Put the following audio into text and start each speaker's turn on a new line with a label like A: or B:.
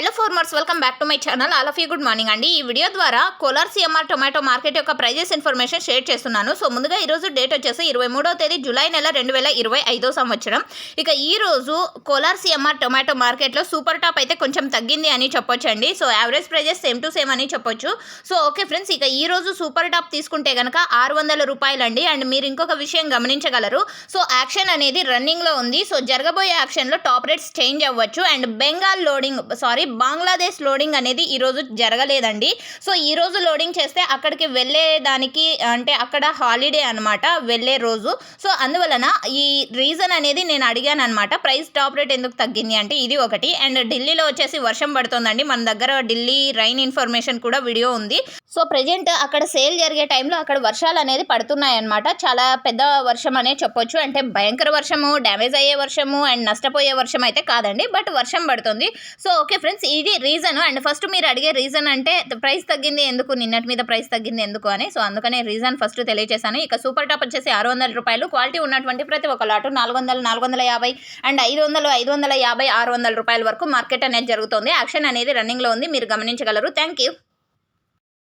A: Hello farmers welcome back to my channel. All of you good morning అండి. ఈ video ద్వారా Kolar CMR tomato market యొక్క prices information share చేస్తున్నాను. So ముందుగా ఈరోజు డేట్ వచ్చేసి ఇరవై మూడో తేదీ జూలై నెల రెండు వేల ఇరవై ఐదో సంవత్సరం. ఇక ఈ రోజు కోలార్ సిఎంఆర్ టొమాటో మార్కెట్లో సూపర్ టాప్ అయితే కొంచెం తగ్గింది అని చెప్పొచ్చండి. So average prices same to same అని చెప్పొచ్చు. సో ఓకే ఫ్రెండ్స్ ఇక ఈ రోజు సూపర్ టాప్ తీసుకుంటే కనుక ఆరు వందల రూపాయలండి. అండ్ మీరు ఇంకొక విషయం గమనించగలరు. సో యాక్షన్ అనేది రన్నింగ్లో ఉంది. సో జరగబోయే యాక్షన్లో టాప్ రేట్స్ చేంజ్ అవ్వచ్చు. And Bengal loading sorry Bangladesh loading అనేది ఈరోజు జరగలేదండి. సో ఈ రోజు లోడింగ్ చేస్తే అక్కడికి వెళ్ళేదానికి అంటే అక్కడ హాలిడే అనమాట వెళ్ళే రోజు. సో అందువలన ఈ రీజన్ అనేది నేను అడిగాను అనమాట ప్రైస్ టాప్ రేట్ ఎందుకు తగ్గింది అంటే ఇది ఒకటి. అండ్ ఢిల్లీలో వచ్చేసి వర్షం పడుతుందండి. మన దగ్గర ఢిల్లీ రైన్ ఇన్ఫర్మేషన్ కూడా వీడియో ఉంది. సో ప్రజెంట్ అక్కడ సేల్ జరిగే టైంలో అక్కడ వర్షాలు అనేది పడుతున్నాయి అనమాట చాలా పెద్ద వర్షం అనే చెప్పొచ్చు. అంటే భయంకర వర్షము డ్యామేజ్ అయ్యే వర్షము అండ్ నష్టపోయే వర్షం అయితే కాదండి. బట్ వర్షం పడుతుంది. సో ఓకే ఫ్రెండ్స్ ఇది రీజన్ అండ్ ఫస్ట్ మీరు అడిగే రీజన్ అంటే ప్రైస్ తగ్గింది ఎందుకు? నిన్నటి మీద ప్రైస్ తగ్గింది ఎందుకు? అని. సో అందుకనే రీజన్ ఫస్ట్ తెలియజేశాను ఇక సూపర్ టాప్ వచ్చేసి ఆరు వందల రూపాయలు. క్వాలిటీ ఉన్నటువంటి ప్రతి ఒక్క లాటు నాలుగు వందలు నాలుగు వందల యాభై అండ్ ఐదు వందలు ఐదు వందల యాభై ఆరు వందల రూపాయల వరకు మార్కెట్ అనేది జరుగుతుంది. యాక్షన్ అనేది రన్నింగ్లో ఉంది. మీరు గమనించగలరు. Thank you